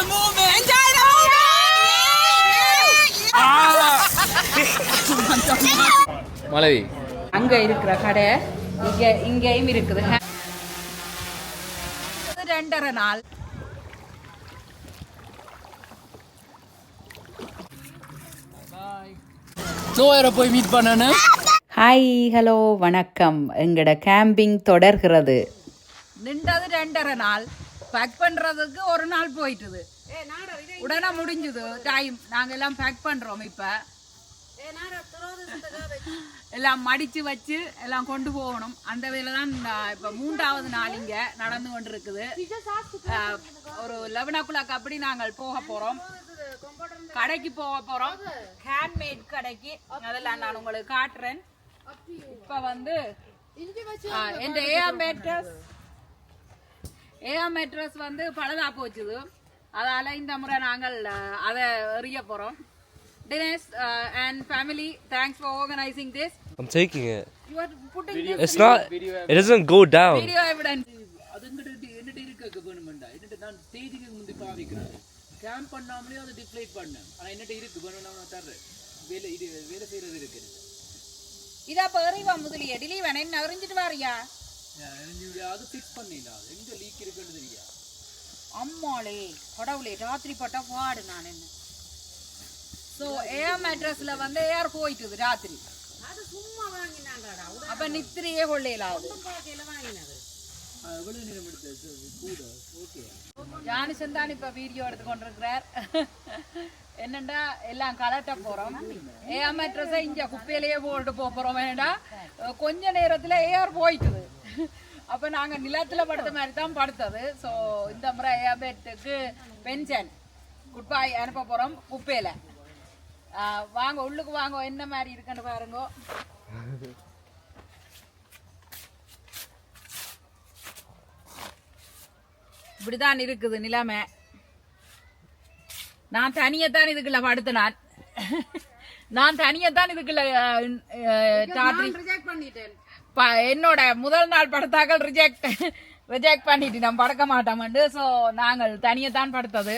the moment. Enjoy the மலவி. அங்க இருக்கிற கடை இங்க இங்கேயும் இருக்குது. ரெண்டரை நாள். நோயரை போய் மீட் பண்ணணும் ஹாய் ஹலோ வணக்கம். எங்கட கேம்பிங் தொடர்கிறது. நின்றது ரெண்டரை நாள். பேக் பண்றதுக்கு ஒரு நாள் போயிட்டுது. உடனே முடிஞ்சுது. டைம் நாங்க எல்லாம் பேக் பண்றோம் இப்ப. எல்லாம் மடிச்சு வச்சு எல்லாம் கொண்டு போகணும். அந்த வேலை தான் இப்ப மூன்றாவது நாள் இங்க நடந்து கொண்டு இருக்குது ஒரு லெவன் ஓ கிளாக் அப்படி நாங்கள் போக போறோம். கடைக்கு போக போறோம். ஹேண்ட்மேட் கடைக்கு. அதெல்லாம் நான் உங்களுக்கு காட்டுறேன். இப்ப வந்து என் ஏஆர் ஏஆர் மேட்ரஸ் வந்து பழுதா போச்சுது அதால இந்த முறை நாங்கள் அதை எறிய போறோம். Dinesh and family thanks for organising this I'm taking it. You are putting It's not. It doesn't go down. முந்தி பாவிக்கிறேன். கேம்ப் பண்ணாமலே அதை டிப்ளைட் பண்ணேன். ஆனா என்னட்டு இருக்கு வேணும் நான் தர்றேன். வேலை இது வேலை செய்யறது இருக்கு. இதா இப்ப எறிவா முதலிய? டிலீவன் என்ன எறிஞ்சிட்டு வாரியா? அது ஃபிக்ஸ் பண்ணிடலாம் அது எங்க லீக் இருக்குன்னு தெரியா? அம்மாளே கடவுளே ராத்திரி பட்டா பாடு நான் என்ன. ஸோ ஏஆர் மேட்ரஸ்ல வந்து ஏஆர் போயிட்டுது ராத்திரி. அப்ப நித்திரையே கொள்ளையிலாது எவ்வளவு நேரம் எடுத்தது? கூட? ஓகே. ஜானிசன் தான் இப்ப வீடியோ எடுத்து கொண்டிருக்கிறார் என்னண்டா எல்லாம் கலட்ட போறோம். ஏஆர் ட்ரெஸ்ஸை இங்க குப்பையிலேயே போட்டு போக போறோம். வேண்டா கொஞ்ச நேரத்துல ஏஆர் போயிட்டுது. அப்ப நாங்க நிலத்துல படுத்த மாதிரி தான் படுத்தது. ஸோ இந்த முறை ஏஆபேட்டுக்கு பென்ஷன் குட் பை அனுப்ப போறோம் குப்பையில. வாங்க உள்ளுக்கு வாங்க என்ன மாதிரி இருக்குன்னு பாருங்க. இப்படிதான் இருக்குது நிலைமை. நான் தனியத்தான் இதுக்குள்ள படுத்தினான் நான் தனியத்தான் இதுக்குள்ள என்னோட முதல் நாள் படுத்தாக்கள் ரிஜெக்ட் ரிஜெக்ட் பண்ணிட்டு நான் படுக்க மாட்டோம்ண்டு ஸோ நாங்கள் தனியத்தான் படுத்தது.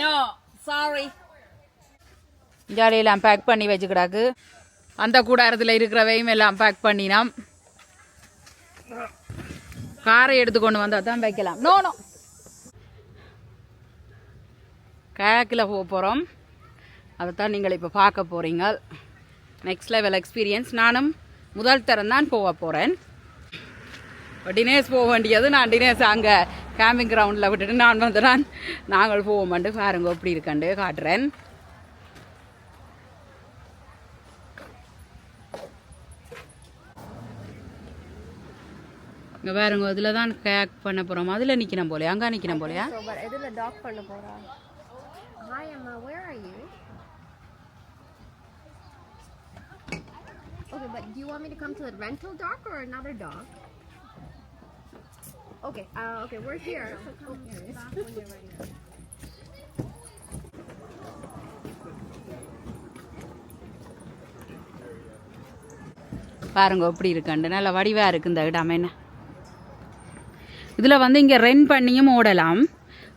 நோ சாரி ஜாலியெல்லாம் பேக் பண்ணி வச்சுக்கிடாக்கு. அந்த கூடாரத்தில் இருக்கிறவையும் எல்லாம் பேக் பண்ணினோம். காரை எடுத்து கொண்டு வந்தால் தான் வைக்கலாம். நோ நோ கயாக்கில் போக போகிறோம் அதைத்தான் நீங்கள் இப்போ பார்க்க போகிறீங்க நெக்ஸ்ட் லெவல் எக்ஸ்பீரியன்ஸ் நானும் முதல் தரம்தான் போக போகிறேன் இப்போ டினேஷ் போக வேண்டியது. நான் டினேஷ் அங்கே கேம்பிங் கிரவுண்டில் விட்டுட்டு நான் வந்து நான் நாங்கள் போவோம்ண்டு பாருங்க. எப்படி இருக்கண்டு காட்டுறேன். இங்கே பாருங்க இதில் தான் கேக் பண்ண போகிறோம் அதில் நிற்கணும் போலையா? அங்கே நிற்கணும் போலையா? இதில் டாக் பண்ண போகிறோம் Hi Emma, where are you? Okay, but do you want me to come to the rental dog or another dog? Okay, uh, okay, we're here. So come back when you're ready. பாருங்க எப்படி இருக்குண்டு நல்ல வடிவாக இருக்குது இந்த இடம் என்ன இதில் வந்து இங்கே ரென் பண்ணியும் ஓடலாம்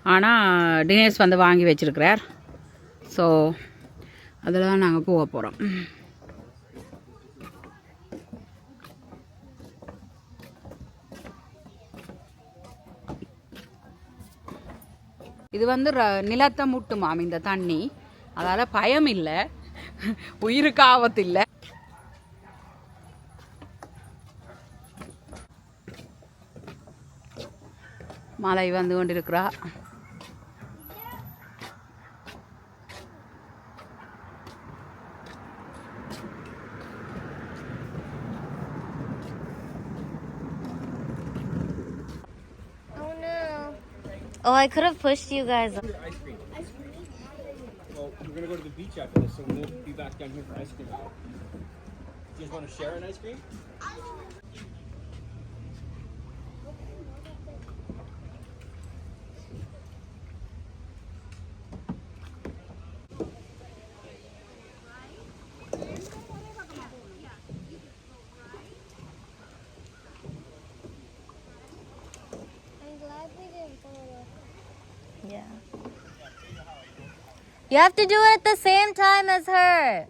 ஆனால் தினேஷ் வந்து வாங்கி வச்சுருக்கிறார். ஸோ அதில் தான் நாங்கள் போக போகிறோம் இது வந்து ர- நிலத்தை முட்டுமாம் இந்த தண்ணி. அதால் பயம் இல்லை. உயிருக்கு ஆபத்து இல்லை. மழை வந்து கொண்டிருக்கிறா. I could have pushed you guys. ice cream ice Well, we're gonna go to the beach after this, so we'll be back down here for ice cream. Do you guys want to share an ice cream? You have to do it at the same time as her.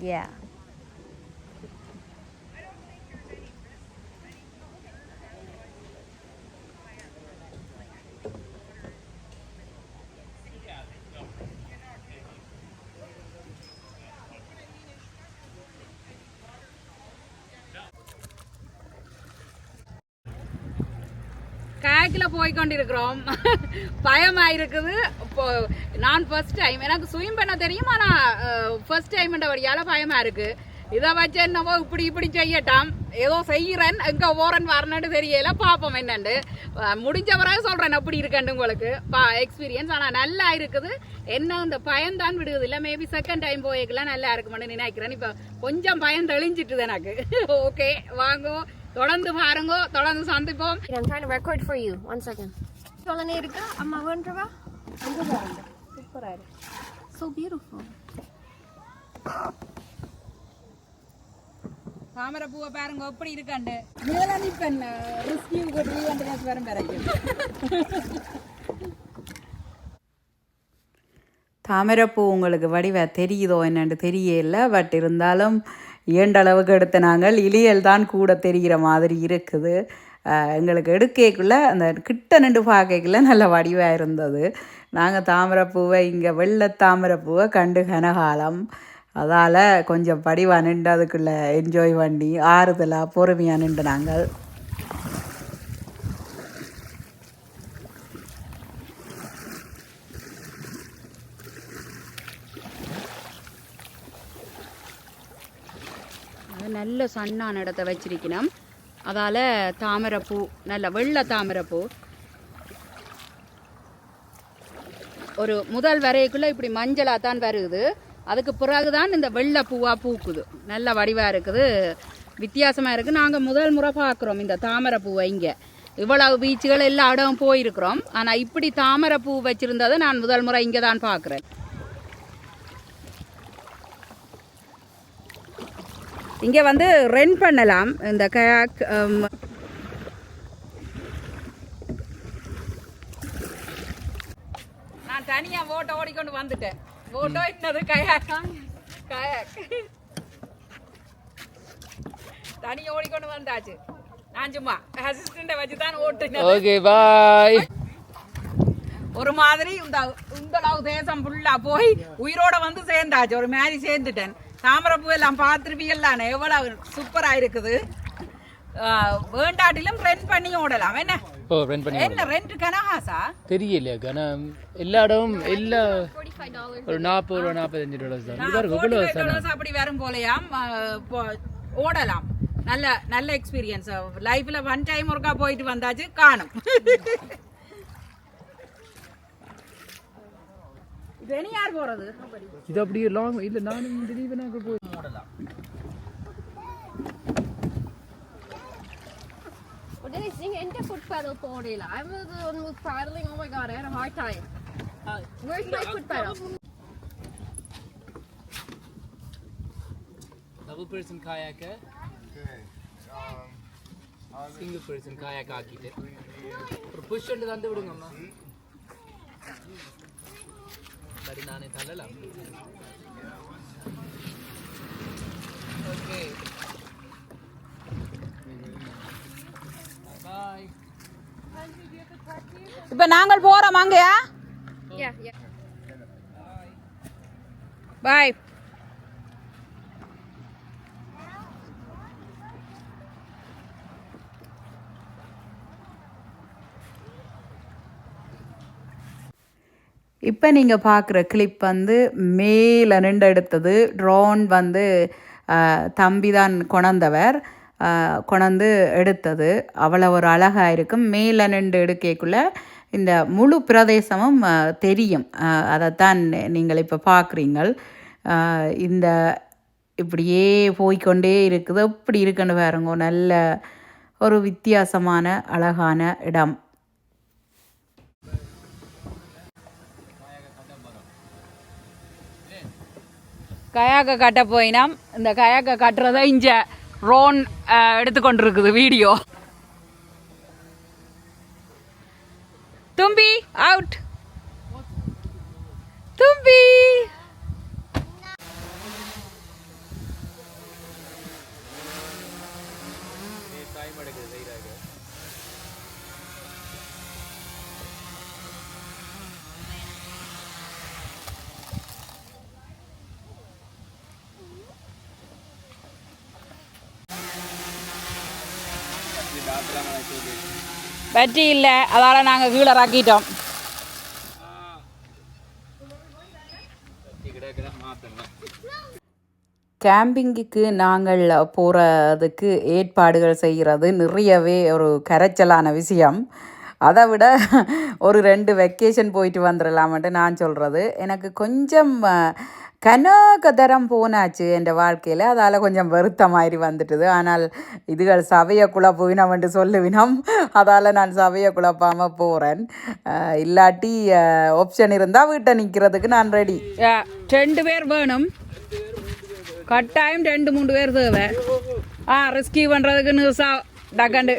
Yeah. பேக்கில் போய் கொண்டிருக்கிறோம் பயமாக இருக்குது இப்போ நான் first time எனக்கு swim பண்ண தெரியும் ஆனால் ஃபர்ஸ்ட் டைம்ன்றபடியால் பயமாக இருக்குது இதை வச்சு என்னவோ இப்படி இப்படி செய்யட்டாம். ஏதோ செய்கிறேன் எங்கே போகிறேன் வரணுன்னு தெரியல. பார்ப்போம் என்னண்டு. முடிஞ்ச பிறகு சொல்கிறேன் அப்படி இருக்கண்டு உங்களுக்கு? பா எக்ஸ்பீரியன்ஸ் ஆனால் நல்லா இருக்குது என்ன இந்த பயம்தான் விடுவது இல்லை மேபி செகண்ட் டைம் போய்க்கலாம். நல்லா இருக்குமென்னு நினைக்கிறேன். இப்போ கொஞ்சம் பயம் தெளிஞ்சிட்டுது எனக்கு. ஓகே வாங்கோ. தொடர்ந்து பாருங்க தொடர்ந்து சந்திப்போம். I'm trying to record for you. One second. சொல்லுங்க இருக்கா? அம்மா வேண்டவா சூப்பரா இருக்கு. So beautiful. தாமரை பூவை பாருங்க எப்படி இருக்காண்டு மேல நிப்பன் ரிஸ்கியூ த்ரீ ஹண்ட்ரட் வரும் வரைக்கும் தாமரைப்பூ உங்களுக்கு வடிவ தெரியுதோ என்னன்னு தெரியல பட் இருந்தாலும் ஏண்டளவுக்கு எடுத்த நாங்கள் இலியல் தான் கூட தெரிகிற மாதிரி இருக்குது. எங்களுக்கு எடுக்கைக்குள்ளே அந்த கிட்ட நின்று பார்க்கக்குள்ள நல்ல வடிவாக இருந்தது. நாங்கள் தாமரைப்பூவை இங்கே வெள்ளை தாமரைப்பூவை கண்டு கனகாலம். அதால் கொஞ்சம் படிவாக நின்று அதுக்குள்ளே என்ஜாய் பண்ணி ஆறுதலாக பொறுமையாக நின்று நாங்கள். நல்ல சன்னான இடத்த வச்சிருக்கணும். அதால் தாமரைப்பூ நல்ல வெள்ளை தாமரைப்பூ. ஒரு முதல் வரைக்குள்ளே இப்படி மஞ்சளாக தான் வருது அதுக்கு பிறகுதான் இந்த வெள்ளை பூவாக பூக்குது. நல்ல வடிவாக இருக்குது. வித்தியாசமாக இருக்குது நாங்கள் முதல் முறை பார்க்குறோம் இந்த தாமரை பூவை இங்கே. இவ்வளவு பீச்சுகள் எல்லா இடம் போயிருக்கிறோம். ஆனால் இப்படி தாமரை பூ வச்சுருந்ததை நான் முதல் முறை இங்கே தான் பார்க்குறேன். இங்கே வந்து ரெண்ட் பண்ணலாம். இந்த கயாக் நான் தனியா ஓட்ட ஓடிக்கொண்டு வந்துட்டேன். ஓட்டோ என்னது கயாக் கயாக் தனியா ஓடிக்கொண்டு வந்தாச்சு. நான் சும்மா அசிஸ்டண்ட்டை வச்சு தான் ஓட்டுனேன். Okay, bye. ஒரு மாதிரி இந்த அளவு தேசம் ஃபுல்லா போய் உயிரோட வந்து சேர்ந்தாச்சு. ஒரு மாதிரி சேர்ந்துட்டேன். தாமரைப்பூ எல்லாம் பார்த்துருப்பீங்களானே எவ்வளவு சூப்பரா இருக்குது. ஆஹ் வேண்டாட்டிலும் ரெண்ட் பண்ணி ஓடலாம். என்ன? ஓ ரெண்ட் பண்ணி என்ன ரெண்ட் கனகாசா தெரியல கனம் எல்லா இடமும் எல்லா ஒரு நாற்பது ரூபா நாற்பத்தஞ்சு டாலர்ஸ் தான். இது இவ்வளோ dollars அப்படி வரும் போலயாம். ஓடலாம். நல்ல நல்ல எக்ஸ்பீரியன்ஸ் லைஃப்ல ஒன் டைம் ஒருக்கா போயிட்டு வந்தாச்சு காணும் இது இனி யார் போறது இது அப்படியே லாங் இல்ல நானும் திடீர்னு போய் did I sing? Enter foot pedal pony. I was the one who was paddling. Oh my god, I had a hard time. Where's my foot pedal? Double person காயாக்க single person காயாக்க ஆக்கிட்டு ஒரு push வந்து தந்து விடுங்கம்மா சரி நானே தள்ளலாம் okay bye இப்ப நாங்கள் போறோம் அங்கயா Yeah, yeah. பாய் இப்போ நீங்கள் பார்க்குற கிளிப் வந்து மேலே நின்று எடுத்தது ட்ரோன் வந்து தம்பி தான் கொணந்தவர் கொணந்து எடுத்தது. அவ்வளோ ஒரு அழகாக இருக்கும். மேலே நின்று எடுக்கக்குள்ளே இந்த முழு பிரதேசமும் தெரியும். அதைத்தான் நீங்கள் இப்போ பார்க்குறீங்கள் இந்த இப்படியே போய்க்கொண்டே இருக்குது. எப்படி இருக்குன்னு பாருங்க. நல்ல ஒரு வித்தியாசமான அழகான இடம். கயாக்க கட்ட போயினோம். இந்த கயாக்க கட்டுறத இங்க ரோன் எடுத்துக்கொண்டிருக்குது வீடியோ. தும்பி அவுட் தும்பி! பற்றி இல்லை. அதால் நாங்கள் கீழே ராக்கிட்டோம் கேம்பிங்குக்கு நாங்கள் போகிறதுக்கு ஏற்பாடுகள் செய்கிறது நிறையவே ஒரு கரைச்சலான விஷயம். அதை விட ஒரு ரெண்டு வெக்கேஷன் போயிட்டு வந்துடலாமன்ட்டு நான் சொல்கிறது எனக்கு கொஞ்சம் கனகதரம் போனாச்சு என் வாழ்க்கையில். அதால் கொஞ்சம் வெறுத்த மாதிரி வந்துட்டுது. ஆனால் இதுகள் சபையை என்று சொல்லுவினம். அதால் நான் சபையை குழப்பாமல் போகிறேன் இல்லாட்டி ஆப்ஷன் இருந்தால் வீட்டை நிற்கிறதுக்கு நான் ரெடி ரெண்டு பேர் வேணும். கட்டாயம் ரெண்டு மூணு பேர் தேவை. ஆ ரெஸ்கியூ பண்ணுறதுக்கு நியூஸாக டக்கண்டு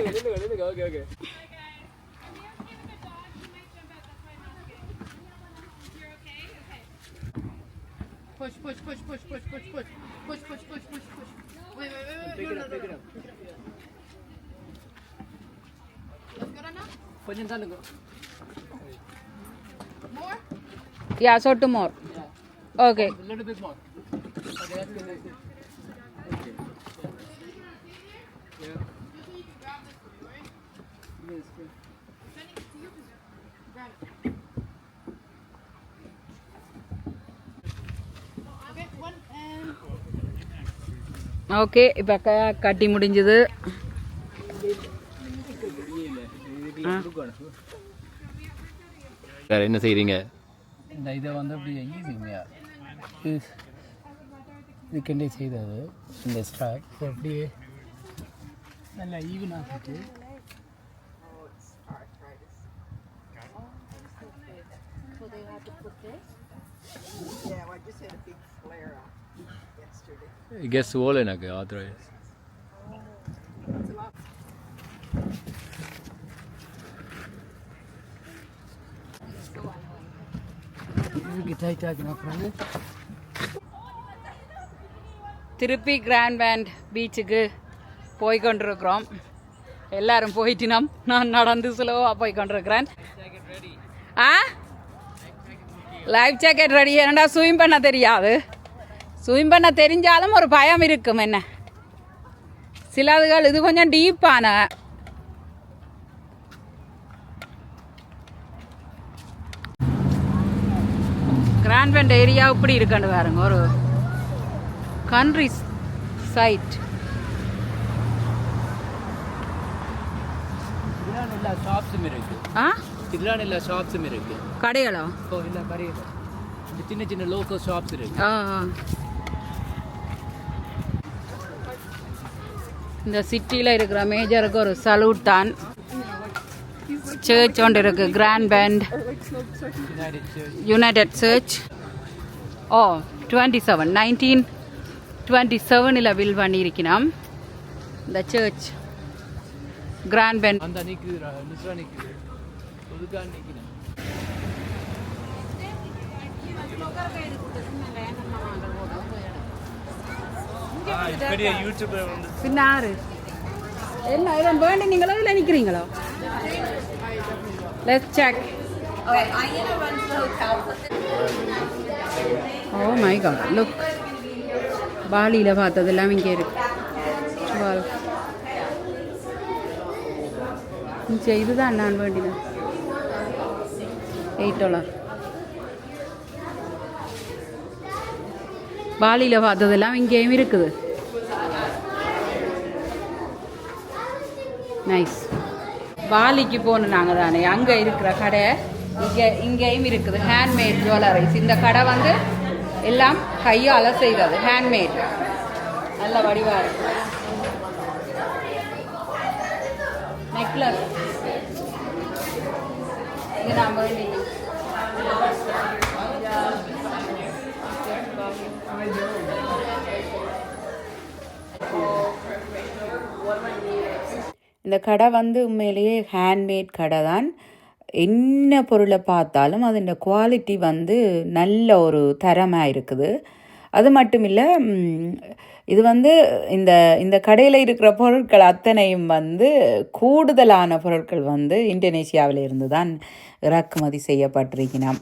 Push, push, push, push, push, push, push, push, push, push, push, push. Wait, wait, wait, wait. No, no, no, no. கொஞ்சம் தள்ளுங்க யா சொட்டு மோர் okay A little bit more. Okay, that's good. Okay இப்போ க கட்டி முடிஞ்சது. வேறு என்ன செய்கிறீங்க இந்த இதை வந்து அப்படி ஈஸிங்க இதுக்கெண்டே செய்தது. இந்த ஸ்டாக் அப்படியே நல்லா ஈவன் Guess 원래 나게 아들. திருப்பி கிராண்ட் பேண்ட் பீச்சுக்கு போய் கொண்டிருக்கிறோம் எல்லாரும் போயிட்டு நாம் நான் நடந்து சுலவாக போய் கொண்டிருக்கிறேன் ஆ? லைஃப் ஜாக்கெட் ரெடி என்னடா ஸ்விம் பண்ண தெரியாது? ஸ்விம் பண்ண தெரிஞ்சாலும் ஒரு பயம் இருக்கும் என்ன? சிலதுகள் இது கொஞ்சம் டீப்பான கிராண்ட்வெண்ட் ஏரியா இப்படி இருக்கண்டு பாருங்க ஒரு கண்ட்ரி சைட் கடைகளோ? சின்ன சின்ன லோக்கல் ஷாப்ஸ் இருக்கு. இந்த சிட்டியில் இருக்கிற மேஜருக்கு ஒரு சலூட் தான். சர்ச் ஒன்று இருக்கு grand band united church oh twenty seven nineteen twenty செவனில் வில் பண்ணியிருக்கிறோம் இந்த சர்ச் கிராண்ட் பேண்ட் அந்த പിന്നെ ആറ് എല്ലാവരും വേണ്ടി? നിങ്ങൾ അതിൽ നിൽക്കുന്നീങ്ങളോ oh my god look oh ബാളിയിലെ ഭാഗത്തതെല്ലാം എനിക്ക് ചെയ്തു തന്നെ വേണ്ടിയത് എയ്റ്റ് ഡോളർ பாலியில் பார்த்ததெல்லாம் இங்கேயும் இருக்குது. நைஸ் பாலிக்கு போகணும் நாங்கள் தானே. அங்கே இருக்கிற கடை இங்கே இங்கேயும் இருக்குது. ஹேண்ட்மேட் ஜுவல்லரிஸ் இந்த கடை வந்து எல்லாம் கையால் செய்தது. ஹேண்ட்மேட் நல்ல வடிவாக இருக்கு. நெக்லஸ் இது நான் இந்த கடை வந்து உண்மையிலேயே ஹேண்ட்மேட் கடை தான். என்ன பொருளை பார்த்தாலும் அதோட குவாலிட்டி வந்து நல்ல ஒரு தரமாக இருக்குது. அது மட்டும் இல்லை இது வந்து இந்த இந்த கடையில் இருக்கிற பொருட்கள் அத்தனையும் வந்து கூடுதலான பொருட்கள் வந்து இந்தோனேஷியாவிலிருந்து தான் இறக்குமதி செய்யப்பட்டிருக்கிறான்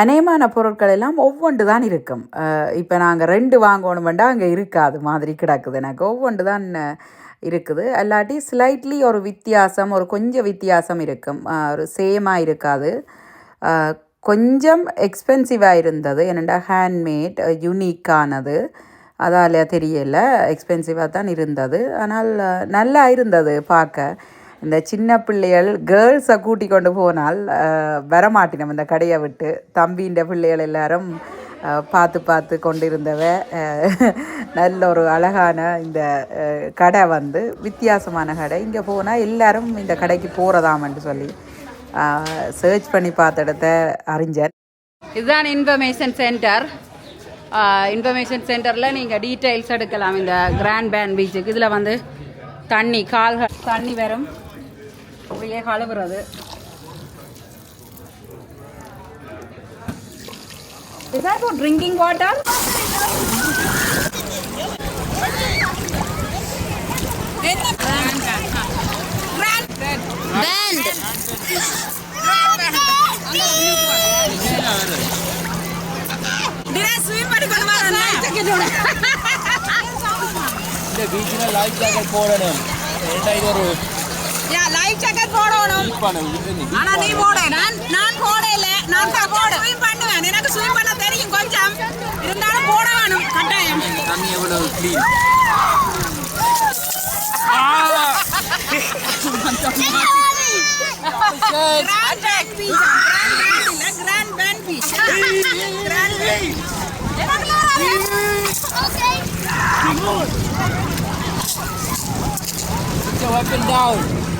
அநேகமான பொருட்கள் எல்லாம் ஒவ்வொன்று தான் இருக்கும் இப்போ நாங்கள் ரெண்டு வாங்கணுமெண்டா அங்கே இருக்காது மாதிரி கிடக்குது எனக்கு. ஒவ்வொன்று தான் இருக்குது. அல்லாட்டி ஸ்லைட்லி ஒரு வித்தியாசம் ஒரு கொஞ்சம் வித்தியாசம் இருக்கும். ஒரு சேமாக இருக்காது. கொஞ்சம் எக்ஸ்பென்சிவாக இருந்தது. என்னென்னா ஹேண்ட்மேட் யூனிக்கானது அதால் தெரியலை. எக்ஸ்பென்சிவாக தான் இருந்தது. ஆனால் நல்லா இருந்தது பார்க்க. இந்த சின்ன பிள்ளைகள் கேர்ள்ஸை கூட்டி கொண்டு போனால் வரமாட்டினோம். இந்த கடையை விட்டு தம்பின்ற பிள்ளைகள் எல்லாரும் பார்த்து பார்த்து கொண்டிருந்தவ நல்ல ஒரு அழகான இந்த கடை வந்து வித்தியாசமான கடை. இங்கே போனால் எல்லாரும் இந்த கடைக்கு போகிறதாமன்னு சொல்லி சர்ச் பண்ணி பார்த்த இடத்த அறிஞர். இதுதான் இன்ஃபர்மேஷன் சென்டர் இன்ஃபர்மேஷன் சென்டரில் நீங்கள் டீட்டெயில்ஸ் எடுக்கலாம். இந்த கிராண்ட் பேண்ட் பீச்சுக்கு இதில் வந்து தண்ணி கால்கள் தண்ணி வரும். அப்படியே கழுவுறது Is that for drinking water? இந்த பீச்சில் லைஃப் ஜாக்கெட் போடணும். இது ஒரு லைஃப் ஜாக்கெட் போடணும். ஆனா நீ போட. நான் நான் போடல. நான் தான் போட. ஸ்விம் பண்ணுவேன். எனக்கு ஸ்விம் பண்ண தெரியும் கொஞ்சம். இருந்தாலும் போட வேணும். கட்டாயம். தண்ணி எவ்வளவு clean grand back beach Put your weapon down.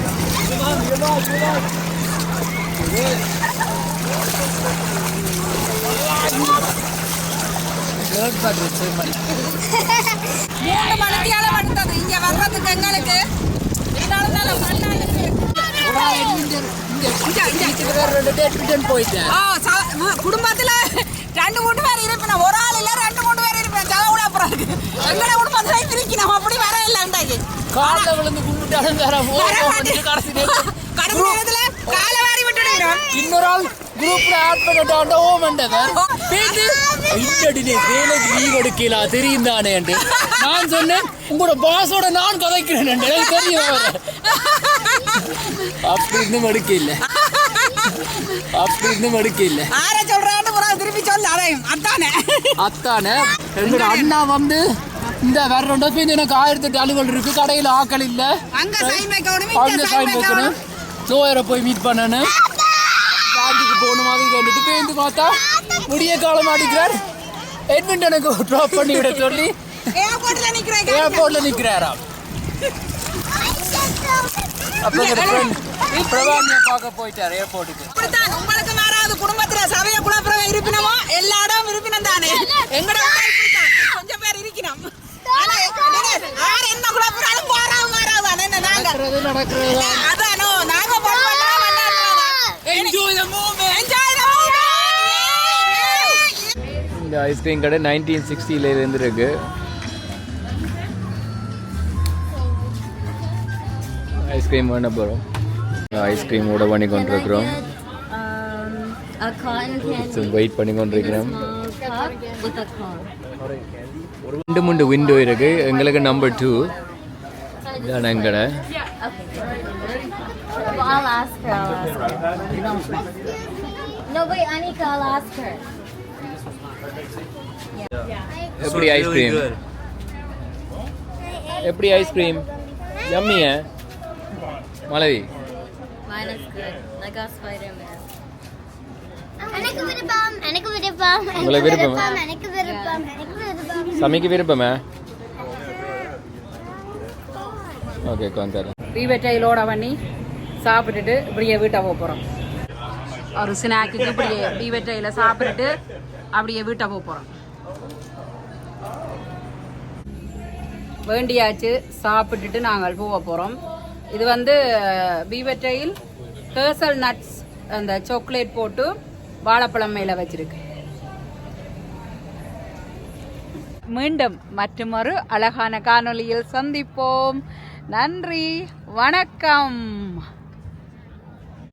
மூணு மணித்தியால வந்தது. இங்க வர்றதுக்கு எங்களுக்கு இருந்தாலும் ஆ, குடும்பத்துல ரெண்டு மூணு பேர் இருப்பேன் ஒரு ஆள் இல்ல ரெண்டு மூணு பேர் இருப்பேன் ஜவகுடா அப்புறம் எங்களை குடும்பத்துல பிரிக்கணும். அப்படி வர இல்லை இன்றைக்கு காலில் விழுந்து கும்பிட்டாலும் வேற. கடைசி நேரத்துல காலை வாரி விட்டுடுறோம் இன்னொரு ஆள் குரூப்ல ஆட் பண்ணிட்டாண்ட ஓ மண்டவர் பேசி இல்லடினே வேலைக்கு லீவ் எடுக்கலாம் தெரியும் தானே நான் சொன்னேன் உங்களோட பாஸோட நான் கதைக்கிறேன் எனக்கு தெரியும் அவரை. அப்படி இருந்தும் எடுக்க இல்லை. அப்படி இருந்தும் எடுக்க இல்லை. ஆர சொல்றான்னு புறா திருப்பி சொல்ல அதையும். அதானே? அத்தானே எங்களோட அண்ணா வந்து இந்த வேற ரெண்டு பேர் எனக்கு ஆயிரத்தி எட்டு அலுவல் இருக்கு. கடையில் ஆக்கள் இல்லை. அங்க சைன் வைக்கணும் ஜோயரை போய் மீட் பண்ணணும் பேங்குக்கு போகணும் அது வந்துட்டு பேருந்து பார்த்தா முடிய காலம் அடிக்கிறார் எட்மிண்டனுக்கு ட்ராப் பண்ணி விட சொல்லி. ஏர்போர்ட்ல நிக்கிறேன் ஏர்போர்ட்ல நிக்கிறாராம் அப்ப எங்க ஃப்ரெண்ட் பிரபாமியை பார்க்க போயிட்டார் ஏர்போர்ட்டுக்கு உங்களுக்கு வேறாவது குடும்பத்துல சபைய குழப்பம் இருப்பினமோ எல்லா இடம் இருப்பினம் தானே எங்கட ஊர்ல இப்படித்தான். கொஞ்சம் பேர் என்ன நாங்க அதானோ நாங்க என்ஜாய் தி இந்த ஐஸ்கிரீம் கடை நைன்டீன் சிக்ஸ்டியில் இருந்துருக்கு. ஐஸ்கிரீம் பண்ண போகிறோம் ஐஸ்கிரீம் கூட பண்ணி கொண்டிருக்கிறோம். Um, வெயிட் பண்ணி கொண்டிருக்கிறோம். ஒரு ரெண்டு மூணு விண்டோ இருக்கு. எங்களுக்கு நம்பர் டூ இதான் எங்கடை. எப்படி ஐஸ்கிரீம் எப்படி ஐஸ்கிரீம் யம்மிய மலவி. எனக்கு விருப்பம். எனக்கு விருப்பமா? எனக்கு விருப்பம்? எனக்கு விருப்பம். சமைக்க விருப்பமே? ஓகே கொஞ்சம் ரீவெட்டையிலோட பண்ணி சாப்பிட்டுட்டு இப்படியே வீட்டை போக போகிறோம் ஒரு ஸ்நாக்குக்கு இப்படியே பீவெட்டையில் சாப்பிட்டுட்டு அப்படியே வீட்டை போக போகிறோம் வேண்டியாச்சு சாப்பிட்டுட்டு நாங்கள் போக போகிறோம் இது வந்து பீவெட்டையில் கேசல் நட்ஸ் அந்த சாக்லேட் போட்டு வாழைப்பழம் மேலே வச்சிருக்கு. மீண்டும் மற்றொரு அழகான காணொளியில் சந்திப்போம். நன்றி வணக்கம்.